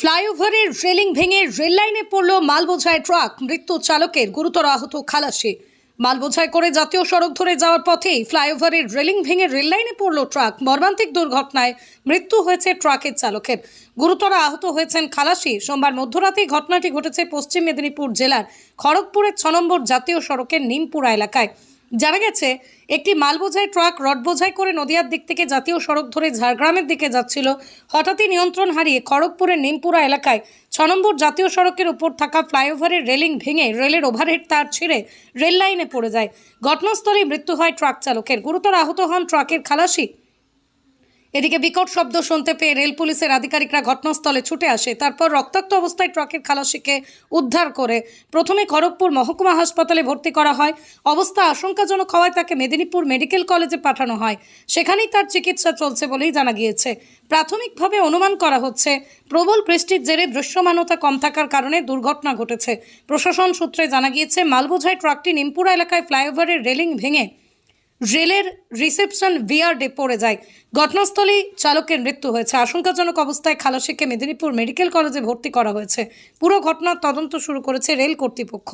ফ্লাইওভারের রেলিং ভেঙে রেল লাইনে পড়ল মালবোঝাই ট্রাক। মৃত্যু চালকের গুরুতর আহত খালাসি। মালবোঝাই করে জাতীয় সড়ক ধরে যাওয়ার পথেই ফ্লাইওভারের রেলিং ভেঙে রেল লাইনে পড়ল ট্রাক। মর্মান্তিক দুর্ঘটনায় মৃত্যু হয়েছে ট্রাকের চালকের। গুরুতর আহত হয়েছেন খালাসি। সোমবার মধ্যরাতেই ঘটনাটি ঘটেছে পশ্চিম মেদিনীপুর জেলার খড়গপুরের ছ নম্বর জাতীয় সড়কের নিমপুরা এলাকায়। জানা গেছে, একটি মালবোঝাই ট্রাক রড বোঝাই করে নদিয়ার দিক থেকে জাতীয় সড়ক ধরে ঝাড়গ্রামের দিকে যাচ্ছিল। হঠাৎই নিয়ন্ত্রণ হারিয়ে খড়গপুরের নিমপুরা এলাকায় ছ নম্বর জাতীয় সড়কের উপর থাকা ফ্লাইওভারের রেলিং ভেঙে রেলের ওভারহেড তার ছিঁড়ে রেল লাইনে পড়ে যায়। ঘটনাস্থলেই মৃত্যু হয় ট্রাক চালকের। গুরুতর আহত হন ট্রাকের খালাসি এদিকে বিকট শব্দ শুনতে পেয়ে রেল পুলিশের আধিকারিকরা ঘটনাস্থলে ছুটে আসে। তারপর রক্তাক্ত অবস্থায় ট্রাকের খালাসিকে উদ্ধার করে প্রথমে খড়গপুর মহকুমা হাসপাতালে ভর্তি করা হয়। অবস্থা আশঙ্কাজনক হওয়ায় তাকে মেদিনীপুর মেডিকেল কলেজে পাঠানো হয়। সেখানেই তার চিকিৎসা চলছে বলেই জানা গিয়েছে। প্রাথমিকভাবে অনুমান করা হচ্ছে, প্রবল বৃষ্টির জেরে দৃশ্যমানতা কম থাকার কারণে দুর্ঘটনা ঘটেছে। প্রশাসন সূত্রে জানা গিয়েছে, মালবোঝাই ট্রাকটি নিমপুরা এলাকায় ফ্লাইওভারের রেলিং ভেঙে রেলের রিসেপশন ভিআর পড়ে যায়। ঘটনাস্থলেই চালকের মৃত্যু হয়েছে। আশঙ্কাজনক অবস্থায় খালাসিকে মেদিনীপুর মেডিকেল কলেজে ভর্তি করা হয়েছে। পুরো ঘটনার তদন্ত শুরু করেছে রেল কর্তৃপক্ষ।